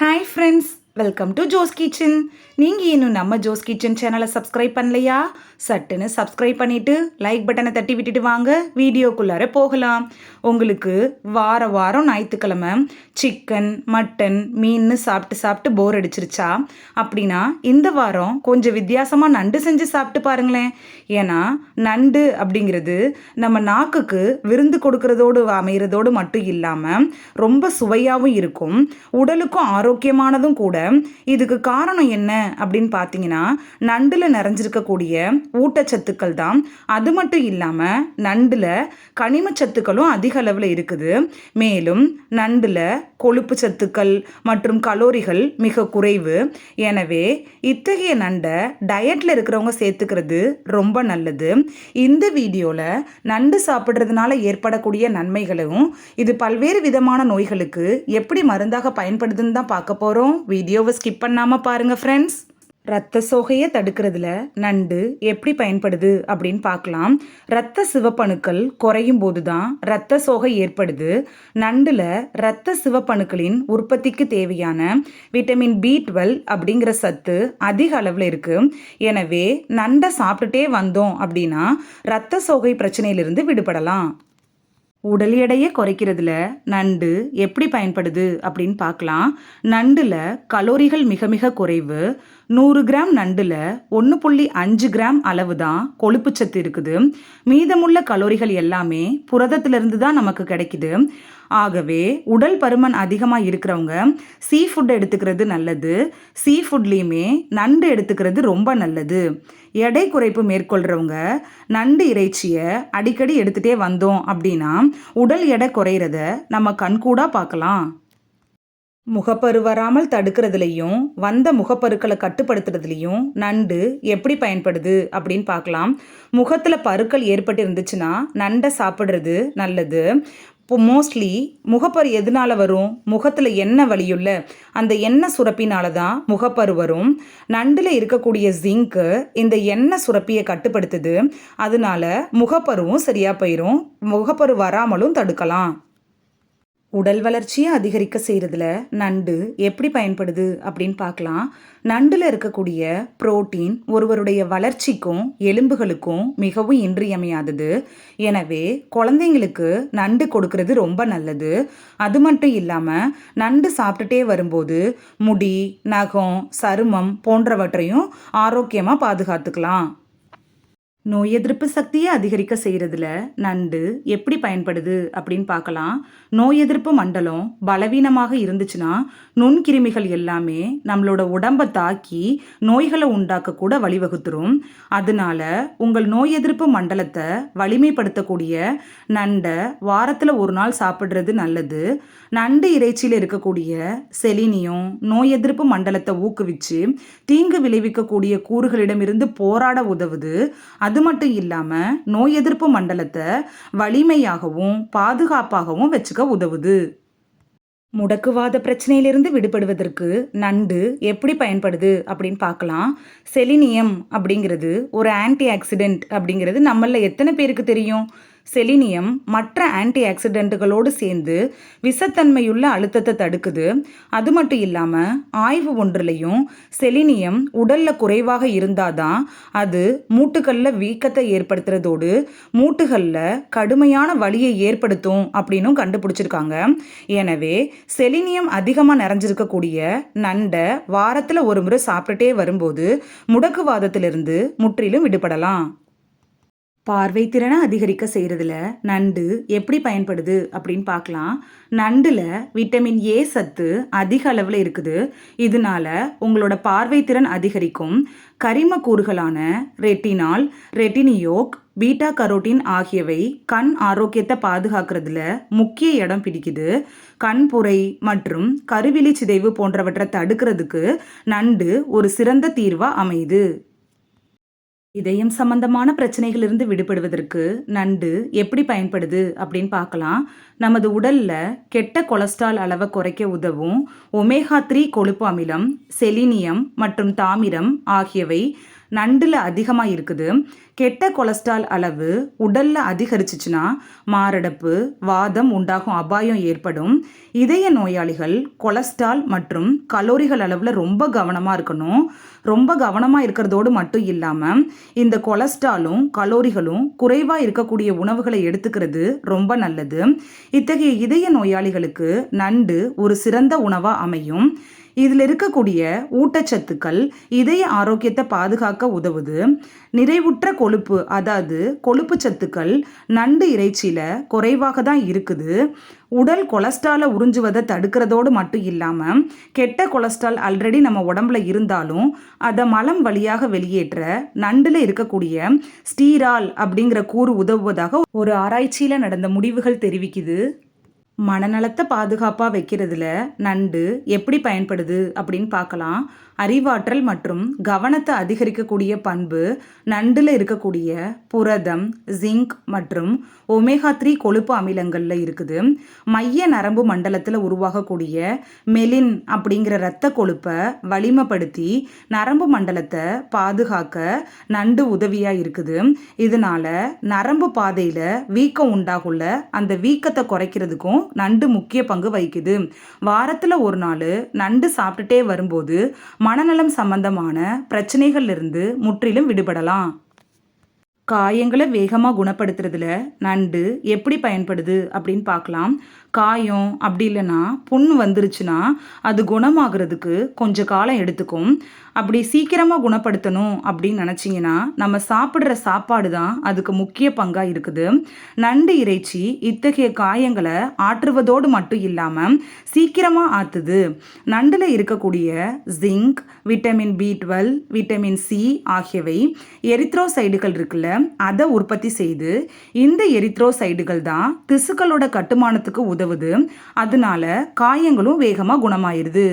Hi friends welcome to Jo's kitchen நீங்கள் இன்னும் நம்ம ஜோஸ் கிச்சன் சேனலை சப்ஸ்கிரைப் பண்ணலையா? சட்டுன்னு சப்ஸ்கிரைப் பண்ணிவிட்டு லைக் பட்டனை தட்டி விட்டுட்டு வாங்க. வீடியோக்குள்ளார போகலாம். உங்களுக்கு வார வாரம் ஞாயிற்றுக்கிழமை சிக்கன் மட்டன் மீன் சாப்பிட்டு சாப்பிட்டு போர் அடிச்சிருச்சா? அப்படின்னா இந்த வாரம் கொஞ்சம் வித்தியாசமாக நண்டு செஞ்சு சாப்பிட்டு பாருங்களேன். ஏன்னா நண்டு அப்படிங்கிறது நம்ம நாக்குக்கு விருந்து கொடுக்கறதோடு அமைகிறதோடு மட்டும் இல்லாமல் ரொம்ப சுவையாகவும் இருக்கும். உடலுக்கும் ஆரோக்கியமானதும் கூட இதுக்கு காரணம் என்ன அப்படின்னு பார்த்தீங்கன்னா நண்டில் நிறைஞ்சிருக்கக்கூடிய ஊட்டச்சத்துக்கள் தான். அது மட்டும் இல்லாமல் நண்டில் கனிமச்சத்துக்களும் அதிக அளவில் இருக்குது. மேலும் நண்டில் கொழுப்பு சத்துக்கள் மற்றும் கலோரிகள் மிக குறைவு. எனவே இத்தகைய நண்டை டயட்டில் இருக்கிறவங்க சேர்த்துக்கிறது ரொம்ப நல்லது. இந்த வீடியோவில் நண்டு சாப்பிட்றதுனால ஏற்படக்கூடிய நன்மைகளும் இது பல்வேறு விதமான நோய்களுக்கு எப்படி மருந்தாக பயன்படுதுன்னு தான் பார்க்க போகிறோம் வீடியோ வீடியோவை ஸ்கிப் பண்ணாமல் பாருங்கள் ஃப்ரெண்ட்ஸ் ரத்த சோகையை தடுக்கிறதுல நண்டு எப்படி பயன்படுது அப்படின்னு பார்க்கலாம். ரத்த சிவப்பணுக்கள் குறையும் போது தான் ரத்த சோகை ஏற்படுது. நண்டில் ரத்த சிவப்பணுக்களின் உற்பத்திக்கு தேவையான விட்டமின் பி டுவெல் அப்படிங்கிற சத்து அதிக அளவில் இருக்குது எனவே நண்டை சாப்பிட்டுட்டே வந்தோம் அப்படின்னா ரத்த சோகை பிரச்சனையிலிருந்து விடுபடலாம். உடல் எடையை குறைக்கிறதுல நண்டு எப்படி பயன்படுது அப்படின்னு பார்க்கலாம். நண்டில் கலோரிகள் மிக மிக குறைவு. நூறு கிராம் நண்டில் ஒன்று புள்ளி அஞ்சு கிராம் அளவு தான் கொழுப்புச்சத்து இருக்குது. மீதமுள்ள கலோரிகள் எல்லாமே புரதத்திலிருந்து தான் நமக்கு கிடைக்குது. ஆகவே உடல் பருமன் அதிகமாக இருக்கிறவங்க சீ ஃபுட் எடுத்துக்கிறது நல்லது. சீ ஃபுட்லேயுமே நண்டு எடுத்துக்கிறது ரொம்ப நல்லது. எடை குறைப்பு மேற்கொள்கிறவங்க நண்டு இறைச்சியை அடிக்கடி எடுத்துகிட்டே வந்தோம் அப்படின்னா உடல் எடை குறையிறத நம்ம கண்கூடாக பார்க்கலாம். முகப்பரு வராமல் தடுக்கிறதுலையும் வந்த முகப்பருக்களை கட்டுப்படுத்துறதுலையும் நண்டு எப்படி பயன்படுது அப்படின்னு பார்க்கலாம். முகத்தில் பருக்கள் ஏற்பட்டு இருந்துச்சுன்னா நண்டை சாப்பிட்றது நல்லது. இப்போ மோஸ்ட்லி முகப்பரு எதனால வரும்? முகத்தில் எண்ணெய் வலியுள்ள அந்த எண்ணெய் சுரப்பினால தான் முகப்பரு வரும். நண்டில் இருக்கக்கூடிய ஜிங்க்கு இந்த எண்ணெய் சுரப்பியை கட்டுப்படுத்துது. அதனால முகப்பருவும் சரியாக போயிடும் முகப்பரு வராமலும் தடுக்கலாம். உடல் வளர்ச்சியை அதிகரிக்க செய்கிறதுல நண்டு எப்படி பயன்படுது அப்படின்னு பார்க்கலாம். நண்டில் இருக்கக்கூடிய புரோட்டீன் ஒருவருடைய வளர்ச்சிக்கும் எலும்புகளுக்கும் மிகவும் இன்றியமையாதது. எனவே குழந்தைங்களுக்கு நண்டு கொடுக்கறது ரொம்ப நல்லது. அது மட்டும் இல்லாமல் நண்டு சாப்பிட்டுட்டே வரும்போது முடி நகம் சருமம் போன்றவற்றையும் ஆரோக்கியமாக பாதுகாத்துக்கலாம். நோய் எதிர்ப்பு சக்தியை அதிகரிக்க செய்கிறதுல நண்டு எப்படி பயன்படுது அப்படின்னு பார்க்கலாம். நோய் எதிர்ப்பு மண்டலம் பலவீனமாக இருந்துச்சுன்னா நுண்கிருமிகள் எல்லாமே நம்மளோட உடம்பை தாக்கி நோய்களை உண்டாக்க கூட வழிவகுத்துரும். அதனால உங்கள் நோய் எதிர்ப்பு மண்டலத்தை வலிமைப்படுத்தக்கூடிய நண்டை வாரத்தில் ஒரு நாள் சாப்பிட்றது நல்லது. நண்டு இறைச்சியில் இருக்கக்கூடிய செலினியம் நோய் எதிர்ப்பு மண்டலத்தை ஊக்குவிச்சு தீங்கு விளைவிக்கக்கூடிய கூறுகளிடமிருந்து போராட உதவுது. அது மட்டும் இல்லாமல் நோய் எதிர்ப்பு மண்டலத்தை வலிமையாகவும் பாதுகாப்பாகவும் வச்சுக்க உதவுது. முடக்குவாத பிரச்சனையிலிருந்து விடுபடுவதற்கு நண்டு எப்படி பயன்படுது அப்படின்னு பார்க்கலாம். செலினியம் அப்படிங்கிறது ஒரு ஆன்டி ஆக்சிடென்ட் அப்படிங்கிறது நம்மள எத்தனை பேருக்கு தெரியும்? செலினியம் மற்ற ஆன்டி ஆக்சிடென்ட்டுகளோடு சேர்ந்து விஷத்தன்மையுள்ள அழுத்தத்தை தடுக்குது. அது மட்டும் இல்லாமல் ஆய்வு ஒன்றுலையும் செலினியம் உடலில் குறைவாக இருந்தால் தான் அது மூட்டுகளில் வீக்கத்தை ஏற்படுத்துறதோடு மூட்டுகளில் கடுமையான வலியை ஏற்படுத்தும் அப்படின்னும் கண்டுபிடிச்சிருக்காங்க. எனவே செலினியம் அதிகமாக நிறைஞ்சிருக்கக்கூடிய நண்டை வாரத்தில் ஒரு முறை சாப்பிட்டுட்டே வரும்போது முடக்குவாதத்திலிருந்து முற்றிலும் விடுபடலாம். பார்வை திறனை அதிகரிக்க செய்கிறதுல நண்டு எப்படி பயன்படுது அப்படின்னு பார்க்கலாம். நண்டில் விட்டமின் ஏ சத்து அதிக அளவில் இருக்குது. இதனால உங்களோட பார்வை திறன் அதிகரிக்கும். கரிம கூறுகளான ரெட்டினால் ரெட்டினியோக் பீட்டா கரோட்டின் ஆகியவை கண் ஆரோக்கியத்தை பாதுகாக்கிறதுல முக்கிய இடம் பிடிக்குது. கண்புரை மற்றும் கருவிழி சிதைவு போன்றவற்றை தடுக்கிறதுக்கு நண்டு ஒரு சிறந்த தீர்வாக அமையுது. இதயம் சம்பந்தமான பிரச்சனைகளிலிருந்து விடுபடுவதற்கு நண்டு எப்படி பயன்படுது அப்படின்னு பார்க்கலாம். நமது உடல்ல கெட்ட கொலஸ்ட்ரால் அளவை குறைக்க உதவும் ஒமேகா த்ரீ கொழுப்பு அமிலம் செலினியம் மற்றும் தாமிரம் ஆகியவை நண்டில் அதிகமாக இருக்குது. கெட்ட கொலஸ்ட்ரால் அளவு உடலில் அதிகரிச்சிச்சுன்னா மாரடைப்பு வாதம் உண்டாகும் அபாயம் ஏற்படும். இதய நோயாளிகள் கொலஸ்ட்ரால் மற்றும் கலோரிகள் அளவில் ரொம்ப கவனமாக இருக்கணும். ரொம்ப கவனமாக இருக்கிறதோடு மட்டும் இல்லாமல் இந்த கொலஸ்ட்ராலும் கலோரிகளும் குறைவாக இருக்கக்கூடிய உணவுகளை எடுத்துக்கிறது ரொம்ப நல்லது. இத்தகைய இதய நோயாளிகளுக்கு நண்டு ஒரு சிறந்த உணவாக அமையும். இதில் இருக்கக்கூடிய ஊட்டச்சத்துக்கள் இதய ஆரோக்கியத்தை பாதுகாக்க உதவுது. நிறைவுற்ற கொழுப்பு அதாவது கொழுப்பு சத்துக்கள் நண்டு இறைச்சியில் குறைவாக தான் இருக்குது. உடல் கொலஸ்ட்ராலை உறிஞ்சுவதை தடுக்கிறதோடு மட்டும் இல்லாமல் கெட்ட கொலஸ்ட்ரால் ஆல்ரெடி நம்ம உடம்புல இருந்தாலும் அதை மலம் வழியாக வெளியேற்ற நண்டில் இருக்கக்கூடிய ஸ்டீரால் அப்படிங்கிற கூறு உதவுவதாக ஒரு ஆராய்ச்சியில் நடந்த முடிவுகள் தெரிவிக்குது. மனநலத்தை பாதுகாப்பாக வைக்கிறதுல நண்டு எப்படி பயன்படுது அப்படின்னு பார்க்கலாம். அறிவாற்றல் மற்றும் கவனத்தை அதிகரிக்கக்கூடிய பண்பு நண்டில் இருக்கக்கூடிய புரதம் ஜிங்க் மற்றும் ஒமேகா த்ரீ கொழுப்பு அமிலங்களில் இருக்குது. மைய நரம்பு மண்டலத்தில் உருவாகக்கூடிய மெலின் அப்படிங்கிற இரத்த கொழுப்பை வலிமைப்படுத்தி நரம்பு மண்டலத்தை பாதுகாக்க நண்டு உதவியாக இருக்குது. இதனால நரம்பு பாதையில் வீக்கம் உண்டாகுள்ள அந்த வீக்கத்தை குறைக்கிறதுக்கும் நண்டு முக்கிய பங்கு வகிக்குது. வாரத்தில் ஒரு நாள் நண்டு சாப்பிட்டுட்டே வரும்போது மனநலம் சம்பந்தமான பிரச்சனைகள்ல இருந்து முற்றிலும் விடுபடலாம். காயங்களை வேகமாக குணப்படுத்துறதுல நண்டு எப்படி பயன்படுது அப்படின்னு பார்க்கலாம். காயம் அப்படி இல்லைன்னா புண் வந்துருச்சுன்னா அது குணமாகிறதுக்கு கொஞ்சம் காலம் எடுத்துக்கும். அப்படி சீக்கிரமாக குணப்படுத்தணும் அப்படின்னு நினச்சிங்கன்னா நம்ம சாப்பிட்ற சாப்பாடு தான் அதுக்கு முக்கிய பங்காக இருக்குது. நண்டு இறைச்சி இத்தகைய காயங்களை ஆற்றுவதோடு மட்டும் இல்லாமல் சீக்கிரமாக ஆற்றுது நண்டில் இருக்கக்கூடிய zinc vitamin B twelve vitamin C ஆகியவை எரித்ரோசைடுகள் இருக்குல்ல அதை உற்பத்தி செய்து இந்த எரித்ரோசைடுகள் தான் திசுக்களோட கட்டுமானத்துக்கு உதவுது. அதனால காயங்களும் வேகமாக குணமாயிருது.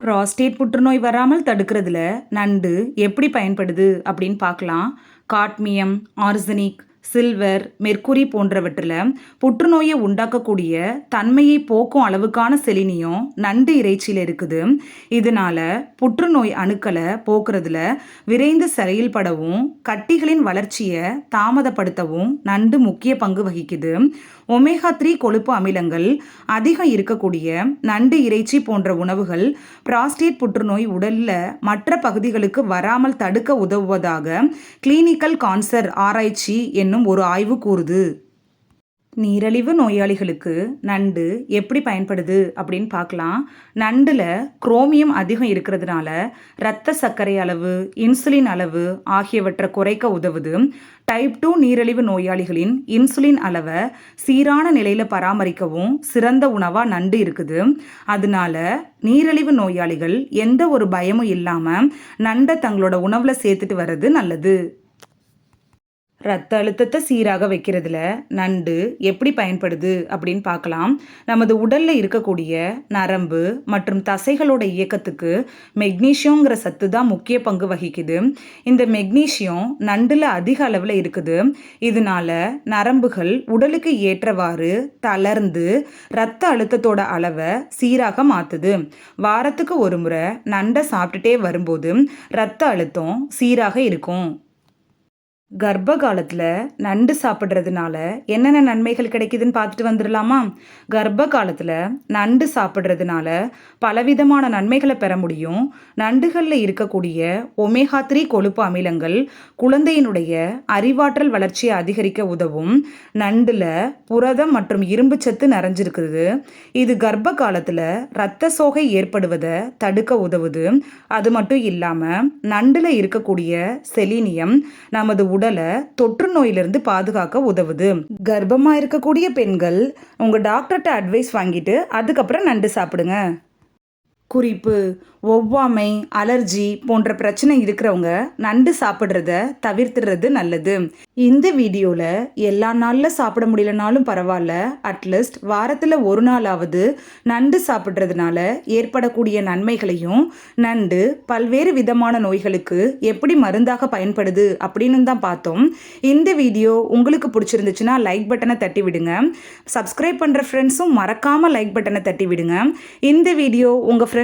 ப்ராஸ்டேட் புற்றுநோய் வராமல் தடுக்கிறதுல நண்டு எப்படி பயன்படுது அப்படின்னு பார்க்கலாம். காட்மியம் ஆர்சனிக் சில்வர் மெர்க்குரி போன்றவற்றில் புற்றுநோயை உண்டாக்கக்கூடிய தன்மையை போக்கும் அளவுக்கான செலினியம் நண்டு இறைச்சியில் இருக்குது. இதனால புற்றுநோய் அணுக்களை போக்குறதுல விரைந்து செயல்படவும் கட்டிகளின் வளர்ச்சியை தாமதப்படுத்தவும் நண்டு முக்கிய பங்கு வகிக்குது. ஒமேகா த்ரீ கொழுப்பு அமிலங்கள் அதிகம் இருக்கக்கூடிய நண்டு இறைச்சி போன்ற உணவுகள் பிராஸ்டேட் புற்றுநோய் உடலில் மற்ற பகுதிகளுக்கு வராமல் தடுக்க உதவுவதாக கிளினிக்கல் கான்சர் ஆராய்ச்சி என்னும் ஒரு ஆய்வு கூறுது. நீரழிவு நோயாளிகளுக்கு நண்டு எப்படி பயன்படுது அப்படின்னு பார்க்கலாம். நண்டில் குரோமியம் அதிகம் இருக்கிறதுனால இரத்த சர்க்கரை அளவு இன்சுலின் அளவு ஆகியவற்றை குறைக்க உதவுது. டைப் டூ நீரிழிவு நோயாளிகளின் இன்சுலின் அளவை சீரான நிலையில் பராமரிக்கவும் சிறந்த உணவாக நண்டு இருக்குது. அதனால நீரிழிவு நோயாளிகள் எந்த ஒரு பயமும் இல்லாமல் நண்டை தங்களோட உணவில் சேர்த்துட்டு வர்றது நல்லது. ரத்த அழுத்தத்தை சீராக வைக்கிறதுல நண்டு எப்படி பயன்படுது அப்படின்னு பார்க்கலாம். நமது உடலில் இருக்கக்கூடிய நரம்பு மற்றும் தசைகளோட இயக்கத்துக்கு மெக்னீஷியங்கிற சத்து தான் முக்கிய பங்கு வகிக்குது. இந்த மெக்னீஷியம் நண்டில் அதிக அளவில் இருக்குது. இதனால நரம்புகள் உடலுக்கு ஏற்றவாறு தளர்ந்து ரத்த அழுத்தத்தோட அளவை சீராக மாற்றுது வாரத்துக்கு ஒரு முறை நண்டை சாப்பிட்டுட்டே வரும்போது ரத்த அழுத்தம் சீராக இருக்கும். கர்ப்ப காலத்தில் நண்டு சாப்பிட்றதுனால என்னென்ன நன்மைகள் கிடைக்குதுன்னு பார்த்துட்டு வந்துடலாமா? கர்ப்ப காலத்தில் நண்டு சாப்பிட்றதுனால பலவிதமான நன்மைகளை பெற முடியும். நண்டுகளில் இருக்கக்கூடிய ஒமேகா த்ரீ கொழுப்பு அமிலங்கள் குழந்தையினுடைய அறிவாற்றல் வளர்ச்சியை அதிகரிக்க உதவும். நண்டில் புரதம் மற்றும் இரும்பு சத்து நிறைஞ்சிருக்குது. இது கர்ப்ப காலத்தில் இரத்த சோகை ஏற்படுவதை தடுக்க உதவுது. அது மட்டும் இல்லாமல் நண்டில் இருக்கக்கூடிய செலீனியம் நமது உடல் தொற்று நோயிலிருந்து பாதுகாக்க உதவுது. கர்ப்பமாக இருக்கக்கூடிய பெண்கள் உங்கள் டாக்டர்கிட்ட அட்வைஸ் வாங்கிட்டு அதுக்கப்புறம் நண்டு சாப்பிடுங்க. குறிப்பு ஒவ்வாமை அலர்ஜி போன்ற பிரச்சனை இருக்கிறவங்க நண்டு சாப்பிட்றத தவிர்த்துறது நல்லது. இந்த வீடியோவில் எல்லா நாளில் சாப்பிட முடியலனாலும் பரவாயில்ல அட்லீஸ்ட் வாரத்தில் ஒரு நாளாவது நண்டு சாப்பிட்றதுனால ஏற்படக்கூடிய நன்மைகளையும் நண்டு பல்வேறு விதமான நோய்களுக்கு எப்படி மருந்தாக பயன்படுது அப்படின்னு தான் பார்த்தோம். இந்த வீடியோ உங்களுக்கு பிடிச்சிருந்துச்சுன்னா லைக் பட்டனை தட்டி விடுங்க. சப்ஸ்கிரைப் பண்ணுற ஃப்ரெண்ட்ஸும் மறக்காமல் லைக் பட்டனை தட்டி விடுங்க. இந்த வீடியோ உங்கள் ஃப்ரெண்ட்ஸ்